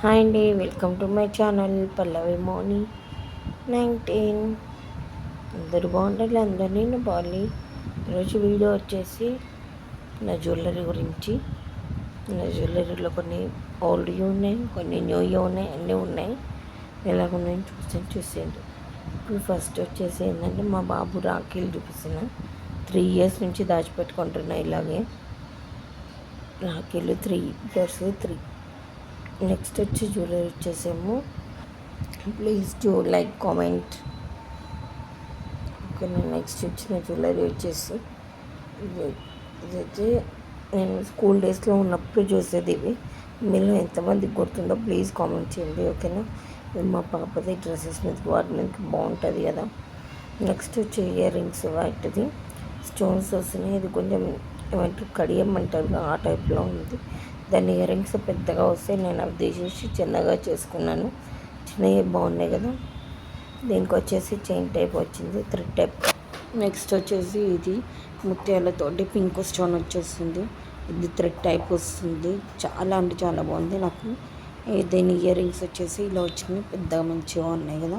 Hi అండి welcome to my channel Pallavi Moni nineteen. అందరూ బాగుండాలి అందరు నేను బాలి ఈరోజు వీడియో వచ్చేసి నా జ్యువెలరీ గురించి. నా జ్యువెలరీలో కొన్ని ఓల్డ్వి ఉన్నాయి కొన్ని న్యూ ఉన్నాయి అన్నీ ఉన్నాయి. ఎలాగున్నాయని చూసాను చూసేయండి ఇప్పుడు ఫస్ట్ వచ్చేసి ఏంటంటే మా బాబు రాఖీలు చూపిస్తున్న త్రీ ఇయర్స్ నుంచి దాచిపెట్టుకుంటున్నా ఇలాగే. రాఖీలు త్రీ ఇయర్స్ త్రీ. నెక్స్ట్ వచ్చి జ్యువెలరీ వచ్చేసేమో. Please do like comment okay next వచ్చిన జ్యువెలరీ వచ్చేసి ఇదైతే నేను స్కూల్ డేస్లో ఉన్నప్పుడు చూసేది ఇవి. మీలో ఎంతమందికి గుర్తుందో ప్లీజ్ కామెంట్ చేయండి ఓకేనా మా పాపది డ్రెస్సెస్ మీద వాటి మీదకి బాగుంటుంది కదా? నెక్స్ట్ వచ్చి ఇయర్ రింగ్స్ వాటిది. స్టోన్స్ వస్తున్నాయి. ఇది కొంచెం ఏమంటారు కడియమ్మంటారు ఆ టైప్లో ఉంది. దాని ఇయర్ రింగ్స్ పెద్దగా వస్తే నేను అవి తీసేసి చిన్నగా చేసుకున్నాను. చిన్నవి బాగున్నాయి కదా. దీనికి వచ్చేసి చైన్ టైప్ వచ్చింది త్రీ టైప్ నెక్స్ట్ వచ్చేసి ఇది ముత్యాలతోటి పింక్ స్టోన్ వచ్చేస్తుంది ఇది థ్రెడ్ టైప్ వస్తుంది. చాలా అంటే చాలా బాగుంది నాకు. దీని ఇయర్ రింగ్స్ వచ్చేసి ఇలా వచ్చినాయి పెద్దగా మంచిగా ఉన్నాయి కదా.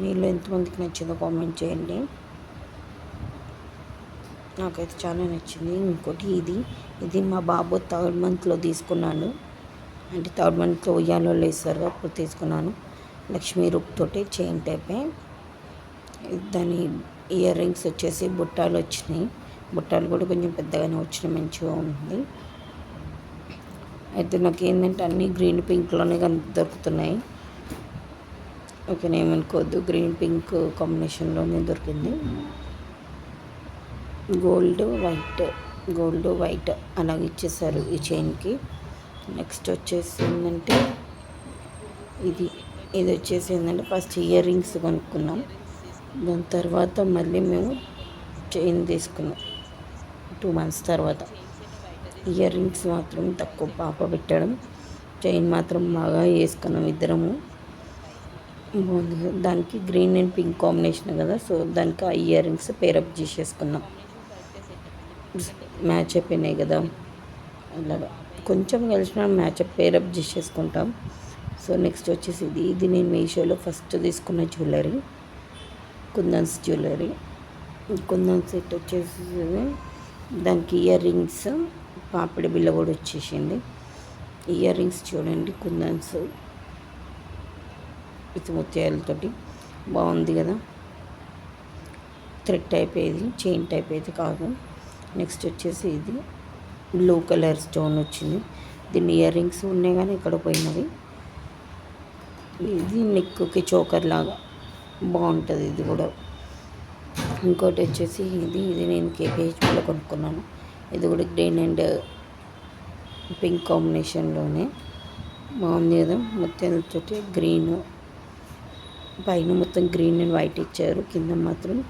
మీలో ఎంతమందికి నచ్చిందో కామెంట్ చేయండి. నాకైతే చాలా నచ్చింది. ఇంకోటి ఇది. ఇది మా బాబు థర్డ్ మంత్లో తీసుకున్నాను అంటే థర్డ్ మంత్లో ఉయ్యాలో లేసారు అప్పుడు తీసుకున్నాను. లక్ష్మీ రూప్తోటి చైన్ టైపే దాని ఇయర్ రింగ్స్ వచ్చేసి బుట్టాలు వచ్చినాయి. బుట్టాలు కూడా కొంచెం పెద్దగానే వచ్చినాయి. మంచిగా ఉంది. అయితే నాకు ఏంటంటే అన్నీ గ్రీన్ పింక్లోనే దొరుకుతున్నాయి. ఓకే నేమనుకోవద్దు గ్రీన్ పింక్ కాంబినేషన్లోనే దొరికింది. గోల్డ్ వైట్ గోల్డ్ వైట్ అలాగ ఇచ్చేసారు ఈ చైన్కి. నెక్స్ట్ వచ్చేసి ఏంటంటే ఇది ఇది వచ్చేసి ఏంటంటే ఫస్ట్ ఇయర్ రింగ్స్ కొనుక్కున్నాం. దాని తర్వాత మళ్ళీ మేము చైన్ తీసుకున్నాం. టూ మంత్స్ తర్వాత. ఇయర్ రింగ్స్ మాత్రం తక్కువ పాప పెట్టడం. చైన్ మాత్రం బాగా వేసుకున్నాం ఇద్దరము. దానికి గ్రీన్ అండ్ పింక్ కాంబినేషన్ కదా. సో దానికి ఆ ఇయర్ రింగ్స్ పేరప్ చేసేసుకున్నాం. మ్యాచ్ అయిపోయినాయి కదా. అలాగా కొంచెం కలిసిన మ్యాచ్ పేరప్ చేసేసుకుంటాం. సో నెక్స్ట్ వచ్చేసి ఇది. ఇది నేను మీషోలో ఫస్ట్ తీసుకున్న jewellery kundans jewellery. Kundan set వచ్చేసి దానికి ఇయర్ రింగ్స్ పాపిడి బిల్ల కూడా వచ్చేసింది. ఇయర్ రింగ్స్ చూడండి కుందన్స్. విత్ ముత్యాలతోటి బాగుంది కదా. థ్రెడ్ టైప్ ఏది చైన్ టైప్ అయితే కాదు. నెక్స్ట్ వచ్చేసి ఇది బ్లూ కలర్ స్టోన్ వచ్చింది. దీని ఇయర్ రింగ్స్ ఉన్నాయి కానీ ఇక్కడ పోయినవి. ఇది నెక్కి చోకర్ లాగా బాగుంటుంది ఇది కూడా. ఇంకోటి వచ్చేసి ఇది ఇది నేను కేపీహెచ్పీలో కొనుక్కున్నాను. ఇది కూడా గ్రీన్ అండ్ పింక్ కాంబినేషన్లోనే. బాగుంది కదా? మొత్తం గ్రీన్. పైన మొత్తం గ్రీన్ అండ్ వైట్ ఇచ్చారు. కింద మాత్రం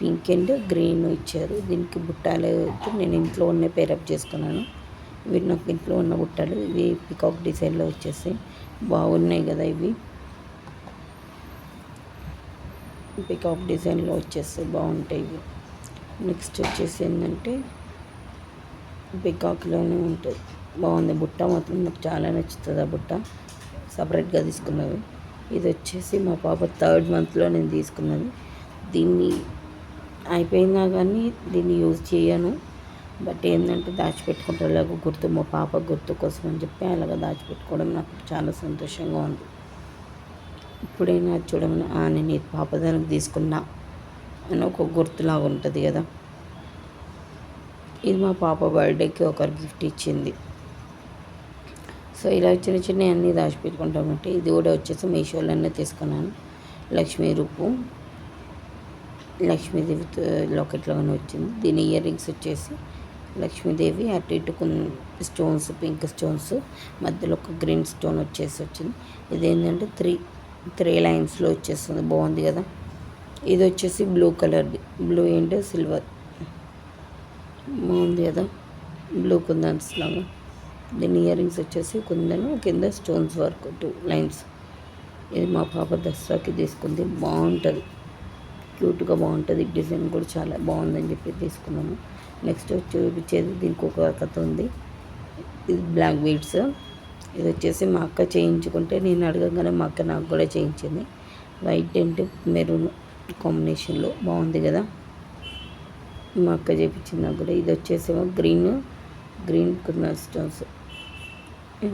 పింక్ అండ్ గ్రీన్ ఇచ్చారు. దీనికి బుట్టాలు నేను ఇంట్లో ఉన్న పేరప్ చేసుకున్నాను. ఇవి నాకు ఇంట్లో ఉన్న బుట్టాలు. ఇవి పికాక్ డిజైన్లో వచ్చేసి బాగున్నాయి కదా ఇవి. పికాక్ డిజైన్లో వచ్చేసి బాగుంటాయి ఇవి. నెక్స్ట్ వచ్చేసి ఏంటంటే పికాక్లోనే ఉంటుంది. బాగుంది. బుట్ట మాత్రం నాకు చాలా నచ్చుతుంది ఆ బుట్ట. సపరేట్గా తీసుకున్నది. ఇది వచ్చేసి మా పాప థర్డ్ మంత్లో నేను తీసుకున్నది. దీన్ని అయిపోయినా కానీ దీన్ని యూజ్ చేయను. బట్ ఏంటంటే దాచిపెట్టుకుంటే గుర్తు మా పాప గుర్తు కోసం అని చెప్పి అలాగ దాచిపెట్టుకోవడం నాకు చాలా సంతోషంగా ఉంది. ఇప్పుడైనా చూడమని నేను ఈ పాపదానికి తీసుకున్నా అని ఒక గుర్తులాగా ఉంటుంది కదా. ఇది మా పాప బర్త్డేకి ఒకరు గిఫ్ట్ ఇచ్చింది. సో ఇలా చిన్న చిన్న అన్నీ దాచిపెట్టుకుంటామంటే ఇది కూడా వచ్చేసి మీషోలోనే తీసుకున్నాను. లక్ష్మీ రూపు. లక్ష్మీదేవి లాకెట్లాగానే వచ్చింది. దీని ఇయర్ రింగ్స్ వచ్చేసి లక్ష్మీదేవి అటు ఇటు స్టోన్స్ పింక్ స్టోన్స్ మధ్యలో ఒక గ్రీన్ స్టోన్ వచ్చేసి వచ్చింది. ఇదేంటంటే త్రీ త్రీ లైన్స్లో వచ్చేస్తుంది. బాగుంది కదా? ఇది వచ్చేసి బ్లూ కలర్ది. Blue and silver. బాగుంది కదా? బ్లూ కుందన్స్ లాగా. దీని ఇయర్ రింగ్స్ వచ్చేసి కుందను కింద స్టోన్స్ వర్క్ టూ లైన్స్. ఇది మా పాప దసరాకి తీసుకుంది. బాగుంటుంది. క్యూట్గా బాగుంటుంది. డిజైన్ కూడా చాలా బాగుందని చెప్పి తీసుకున్నాము నెక్స్ట్ చూపించేది దీనికి ఒక కథ ఉంది. ఇది బ్లాక్ బీడ్స్. ఇది వచ్చేసి మా అక్క చేయించుకుంటే నేను అడగగానే మా అక్క నాకు కూడా చేయించింది. వైట్ అండ్ మెరూన్ కాంబినేషన్లో బాగుంది కదా? మా అక్క చేయించింది నాకు కూడా. ఇది వచ్చేసేమో గ్రీన్ గ్రీన్ స్టోన్స్.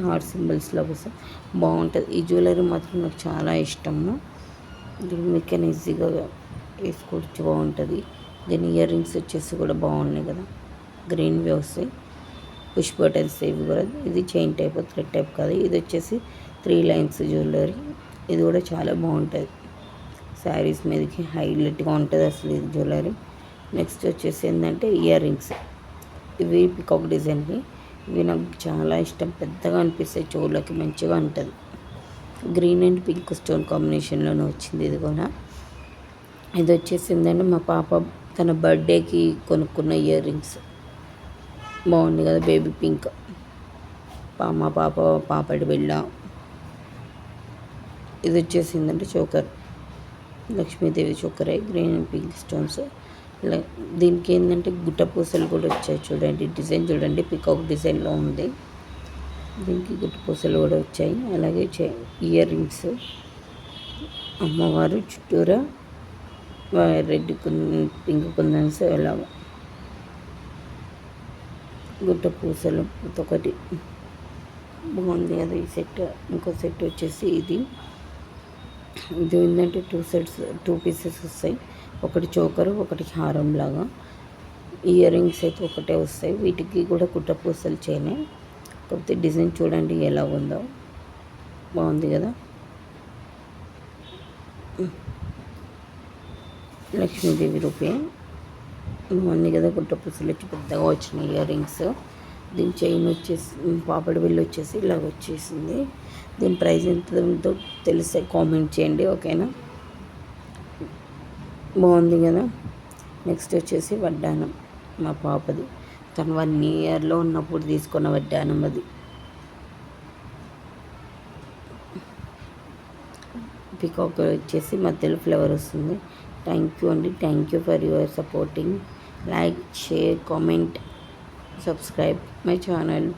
హార్ట్ సింబల్స్లో కోసం బాగుంటుంది. ఈ జ్యువెలరీ మాత్రం నాకు చాలా ఇష్టము. దీన్ని మీకు ఈజీగా వేసుకోవచ్చు బాగుంటుంది. దీని ఇయర్ రింగ్స్ వచ్చేసి కూడా బాగున్నాయి కదా. గ్రీన్వి వస్తాయి పుష్ బటన్స్ ఇవి కూడా. ఇది చైన్ టైప్ థ్రెడ్ టైప్ కాదు. ఇది వచ్చేసి త్రీ లైన్స్ జ్యువెలరీ. ఇది కూడా చాలా బాగుంటుంది. శారీస్ మీదకి హైలైట్గా ఉంటుంది అసలు ఇది జ్యువెలరీ. నెక్స్ట్ వచ్చేసి ఏంటంటే ఇయర్ రింగ్స్. ఇవి పికాక్ డిజైన్వి. ఇవి నాకు చాలా ఇష్టం. పెద్దగా అనిపిస్తాయి. చెవులకి మంచిగా ఉంటుంది. గ్రీన్ అండ్ పింక్ స్టోన్ కాంబినేషన్లోనే వచ్చింది ఇది కూడా. ఇది వచ్చేసిందండి మా పాప తన బర్త్డేకి కొనుక్కున్న ఇయర్ రింగ్స్. బాగుంది కదా బేబీ పింక్. మా పాప పాపడి బిళ్ళ. ఇది వచ్చేసిందంటే చోకర్. లక్ష్మీదేవి చోకరే గ్రీన్ అండ్ పింక్ స్టోన్స్. ఇలా దీనికి ఏంటంటే గుట్ట పూసలు కూడా వచ్చాయి చూడండి. డిజైన్ చూడండి పికాక్ డిజైన్లో ఉంది. దీనికి గుట్ట పూసలు కూడా వచ్చాయి. అలాగే ఇయర్ రింగ్స్. అమ్మవారు చుట్టూరా రెడ్ కున్ పింక్ కుందన్స్ ఎలా గుట్ట పూసలు ఒకటి. బాగుంది కదా ఈ సెట్. ఇంకో సెట్ వచ్చేసి ఇది. ఇది ఏంటంటే టూ సెట్స్ టూ పీసెస్ వస్తాయి. ఒకటి చోకరు ఒకటి హారం లాగా. ఇయర్ రింగ్స్ అయితే ఒకటే వస్తాయి. వీటికి కూడా కుట్ట పూసలు చేయనే కాకపోతే డిజైన్ చూడండి ఎలా ఉందో. బాగుంది కదా? లక్ష్మీదేవి రూపే. బాగుంది కదా గుడ్డ పూసలు వచ్చి పెద్దగా వచ్చినాయి ఇయర్ రింగ్స్. దీని చైన్ వచ్చేసి పాపడి బిల్లు వచ్చేసి ఇలా వచ్చేసింది. దీని ప్రైస్ ఎంత తెలిసే కామెంట్ చేయండి ఓకేనా? బాగుంది కదా? నెక్స్ట్ వచ్చేసి వడ్డానం మా పాపది. తను వన్ ఇయర్లో ఉన్నప్పుడు తీసుకున్న వడ్డానం అది. పికాక్ వచ్చేసి మధ్యలో ఫ్లవర్ వస్తుంది. థ్యాంక్ యూ అండి thank you for your supporting like share comment subscribe my channel